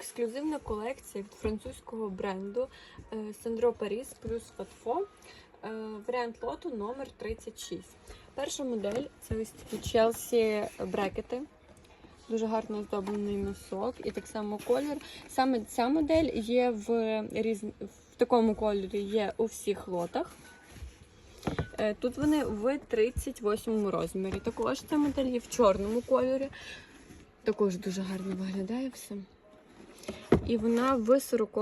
ексклюзивна колекція від французького бренду е, Sandro Paris плюс Fatfo. Е, Варіант лоту номер 36. Перша модель це ось такі Chelsea брекети. Дуже гарно оздоблений носок і так само колір. Саме ця модель є в, різ... в такому кольорі є у всіх лотах. Е, Тут вони в 38 розмірі. Також ця модель є в чорному кольорі. Також дуже гарно виглядає все. І вона в 40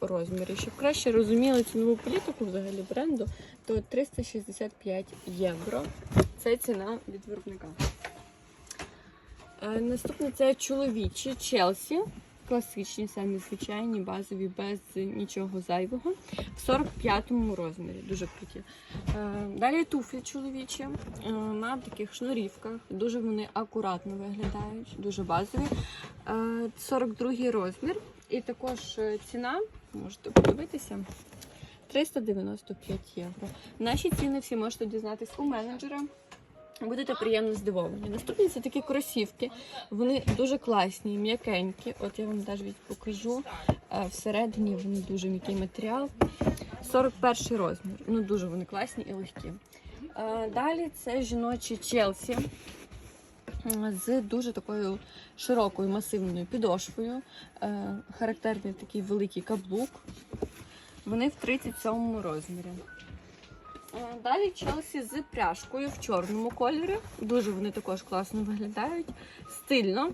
розмірі. Щоб краще розуміли цінову політику взагалі бренду, то 365 євро. Це ціна від виробника. Е, Наступне це чоловічі Челсі. Класичні, самі звичайні, базові, без нічого зайвого. В 45-му розмірі. Дуже круті. Е, Далі туфлі чоловічі е, на таких шнурівках. Дуже вони акуратно виглядають, дуже базові. Е, 42 розмір. І також е, ціна, можете подивитися, 395 євро. Наші ціни всі можете дізнатись у менеджера. Будете приємно здивовані. Наступні це такі кросівки. Вони дуже класні, м'якенькі. От я вам навіть покажу. Е, Всередині вони дуже м'який матеріал. 41 розмір. Ну дуже вони класні і легкі. Е, Далі це жіночі Челсі з дуже такою широкою масивною підошвою. Е, Характерний такий великий каблук. Вони в 37 розмірі. Е, Далі Челсі з пряжкою в чорному кольорі. Дуже вони також класно виглядають. Стильно.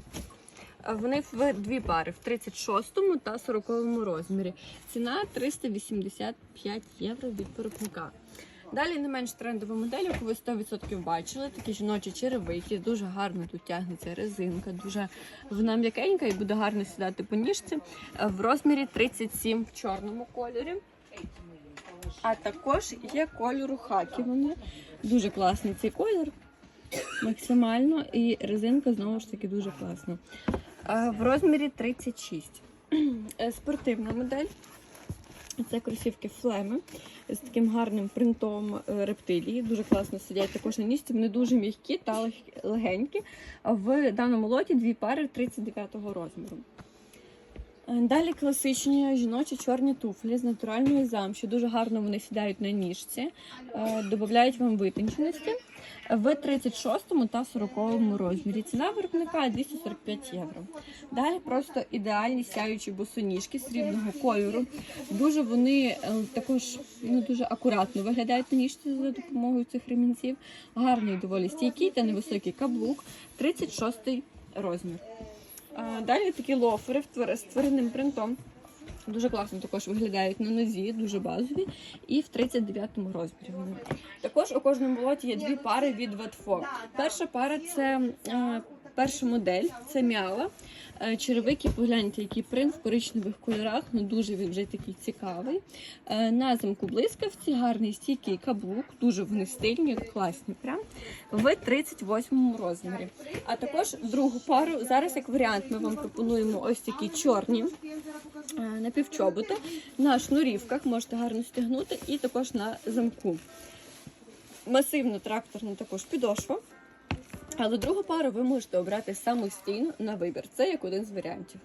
Е, Вони в дві пари в 36 та 40 розмірі. Ціна 385 євро від виробника. Далі не менш трендова модель, яку ви 100% бачили. Такі жіночі черевики. Дуже гарно тут тягнеться резинка, дуже вона м'якенька і буде гарно сідати по ніжці. Е, В розмірі 37 в чорному кольорі. А також є кольору хакі. Вони дуже класний цей колір. Максимально. І резинка знову ж таки дуже класна. В розмірі 36. Е, Спортивна модель. Це кросівки флеми з таким гарним принтом е, рептилії. Дуже класно сидять також на ніжці. Вони дуже м'які та легенькі. В даному лоті дві пари 39 розміру. Е, Далі класичні жіночі чорні туфлі з натуральної замші. Дуже гарно вони сідають на ніжці, е, додають вам витонченості в 36 та 40 розмірі. Ціна виробника 245 євро. Далі просто ідеальні сяючі босоніжки срібного кольору. Дуже вони е, також ну, дуже акуратно виглядають на ніжці за допомогою цих ремінців. Гарний доволі стійкий та невисокий каблук, 36 розмір. Далі такі лофери з тваринним принтом. Дуже класно також виглядають на нозі, дуже базові. І в 39-му розмірі. Також у кожному лоті є дві пари від Ветфо. Перша пара це е, перша модель, це м'яла. Е, черевики, погляньте, який принт в коричневих кольорах. Ну дуже він вже такий цікавий. Е, на замку блискавці, гарний стійкий каблук, дуже вони стильні, класні. Прям в 38 розмірі. А також другу пару зараз як варіант ми вам пропонуємо ось такі чорні е, напівчоботи на шнурівках можете гарно стягнути і також на замку. Масивно тракторна також підошва. Але другу пару ви можете обрати самостійно на вибір. Це як один з варіантів.